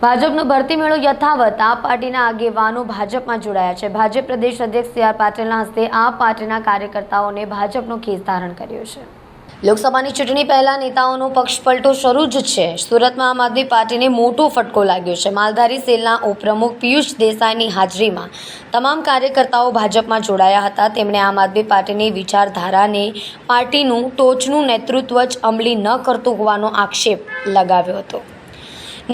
ભાજપનો ભરતી મેળો યથાવત. આ પાર્ટીના આગેવાનો ભાજપમાં જોડાયા છે. ભાજપ પ્રદેશ અધ્યક્ષ સી આર પાટીલના હસ્તે આ પાર્ટીના કાર્યકર્તાઓને ભાજપનો ખેસ ધારણ કર્યો છે. લોકસભાની ચૂંટણી પહેલા નેતાઓનો પક્ષપલટો શરૂ જ છે. સુરતમાં આમ આદમી પાર્ટીને મોટો ફટકો લાગ્યો છે. માલધારી સેલના ઉપપ્રમુખ પિયુષ દેસાઈની હાજરીમાં તમામ કાર્યકર્તાઓ ભાજપમાં જોડાયા હતા. તેમણે આમ આદમી પાર્ટીની વિચારધારાને, પાર્ટીનું ટોચનું નેતૃત્વ જ અમલી ન કરતું હોવાનો આક્ષેપ લગાવ્યો હતો.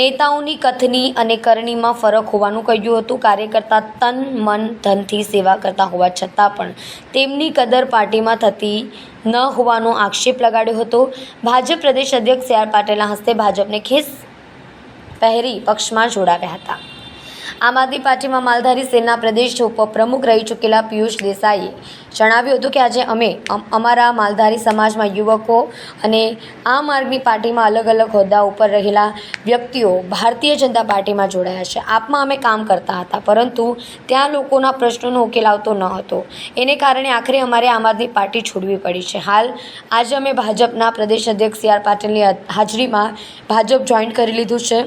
નેતાઓની કથની અને કરણીમાં ફરક હોવાનું કહ્યું હતું. કાર્યકર્તા તન, મન, ધનથી સેવા કરતા હોવા છતાં પણ તેમની કદર પાર્ટીમાં થતી ન હોવાનો આક્ષેપ લગાડ્યો હતો. ભાજપ પ્રદેશ અધ્યક્ષ સી આર પાટીલના હસ્તે ભાજપને ખેસ પહેરી પક્ષમાં જોડાવ્યા હતા. આમ આદમી પાર્ટીમાં માલધારી સેના પ્રદેશ ઉપપ્રમુખ રહી ચૂકેલા પિયુષ દેસાઈએ જણાવ્યું હતું કે આજે અમે, અમારા માલધારી સમાજમાં યુવકો અને આમ આદમી પાર્ટીમાં અલગ અલગ હોદ્દા ઉપર રહેલા વ્યક્તિઓ ભારતીય જનતા પાર્ટીમાં જોડાયા છે. આપમાં અમે કામ કરતા હતા, પરંતુ ત્યાં લોકોના પ્રશ્નોનો ઉકેલ આવતો ન હતો. એને કારણે આખરે અમારે આમ આદમી પાર્ટી છોડવી પડી છે. હાલ આજે અમે ભાજપના પ્રદેશ અધ્યક્ષ સી આર પાટીલની હાજરીમાં ભાજપ જોઈન કરી લીધું છે.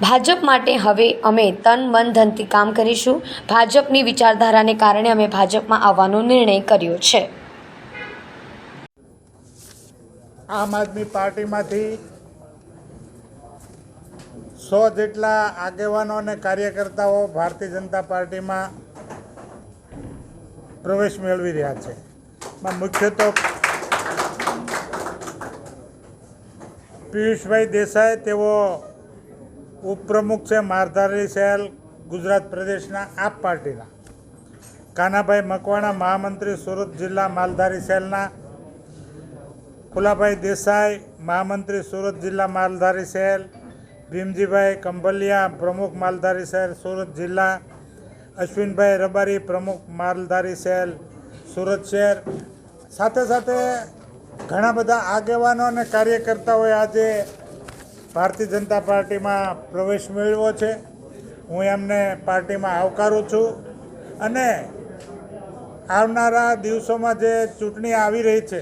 ભાજપ માટે હવે અમે તન, મન, ધનથી કામ કરીશું. ભાજપની વિચારધારાને કારણે અમે ભાજપમાં આવવાનો નિર્ણય કર્યો છે. આમ આદમી પાર્ટીમાંથી સો જેટલા આગેવાનો અને કાર્યકર્તાઓ ભારતીય જનતા પાર્ટીમાં પ્રવેશ મેળવી રહ્યા છે. એમાં મુખ્ય તો પિયુષભાઈ દેસાઈ, તેઓ ઉપપ્રમુખ છે મારધારી સેલ ગુજરાત પ્રદેશના આપ પાર્ટીના. કાનાભાઈ મકવાણા મહામંત્રી સુરત જિલ્લા માલધારી સેલના. ફુલાભાઈ દેસાઈ મહામંત્રી સુરત જિલ્લા માલધારી સેલ. ભીમજીભાઈ કંભલિયા પ્રમુખ માલધારી સેલ સુરત જિલ્લા. અશ્વિનભાઈ રબારી પ્રમુખ માલધારી સેલ સુરત શહેર. સાથે સાથે ઘણા બધા આગેવાનો અને કાર્યકર્તાઓએ આજે ભારતીય જનતા પાર્ટીમાં પ્રવેશ મેળવ્યો છે. હું એમને પાર્ટીમાં આવકારું છું. અને આવનારા દિવસોમાં જે ચૂંટણી આવી રહી છે,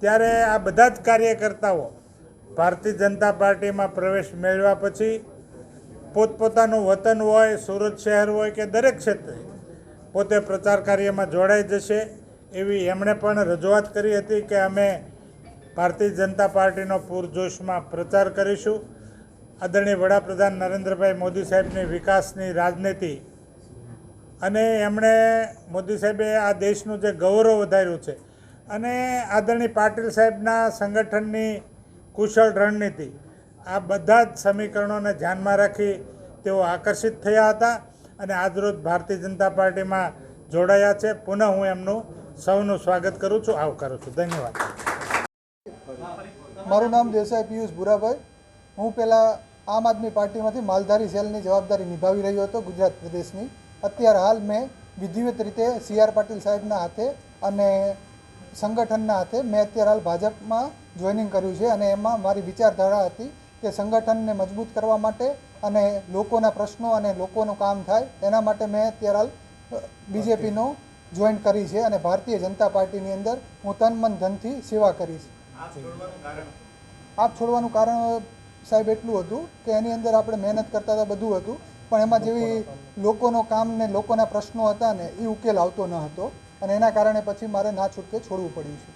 ત્યારે આ બધા જ કાર્યકર્તાઓ ભારતીય જનતા પાર્ટીમાં પ્રવેશ મેળવ્યા પછી પોતપોતાનું વતન હોય, સુરત શહેર હોય કે દરેક ક્ષેત્રે પોતે પ્રચાર કાર્યમાં જોડાઈ જશે, એવી એમણે પણ રજૂઆત કરી હતી કે અમે ભારતીય જનતા પાર્ટીનો પૂરજોશમાં પ્રચાર કરીશું. આદરણીય વડાપ્રધાન નરેન્દ્રભાઈ મોદી સાહેબની વિકાસની રાજનીતિ. અને એમણે મોદી સાહેબે આ દેશનું જે ગૌરવ વધાર્યું છે. અને આદરણીય પાટીલ સાહેબના સંગઠનની કુશળ રણનીતિ. આ બધા જ સમીકરણોને ધ્યાનમાં રાખી તેઓ આકર્ષિત થયા હતા અને આજરોજ ભારતીય જનતા પાર્ટીમાં જોડાયા છે. પુનઃ હું એમનું સૌનું સ્વાગત કરું છું. આવકારું છું. ધન્યવાદ. મારું નામ દેસાઈ પિયુષ ભૂરાભાઈ. હું પહેલાં આમ આદમી પાર્ટીમાંથી માલધારી સેલની જવાબદારી નિભાવી રહ્યો હતો ગુજરાત પ્રદેશની. અત્યારે હાલ મેં વિધિવત રીતે સી આર પાટીલ સાહેબના હાથે અને સંગઠનના હાથે મેં અત્યારે હાલ ભાજપમાં જોઈનિંગ કર્યું છે અને એમાં મારી વિચારધારા હતી કે સંગઠનને મજબૂત કરવા માટે અને લોકોના પ્રશ્નો અને લોકોનું કામ થાય એના માટે મેં અત્યારે હાલ બીજેપીનો જોઈન કરી છે અને ભારતીય જનતા પાર્ટીની અંદર હું તન મન ધનથી સેવા કરીશ. આપ છોડવાનું કારણ? સાહેબ એટલું હતું કે એની અંદર આપણે મહેનત કરતા હતા બધું હતું. પણ એમાં જેવી લોકોનો કામ ને લોકોના પ્રશ્નો હતા ને એ ઉકેલ આવતો ન હતો. અને એના કારણે પછી મારે ના છૂટકે છોડવું પડ્યું છે.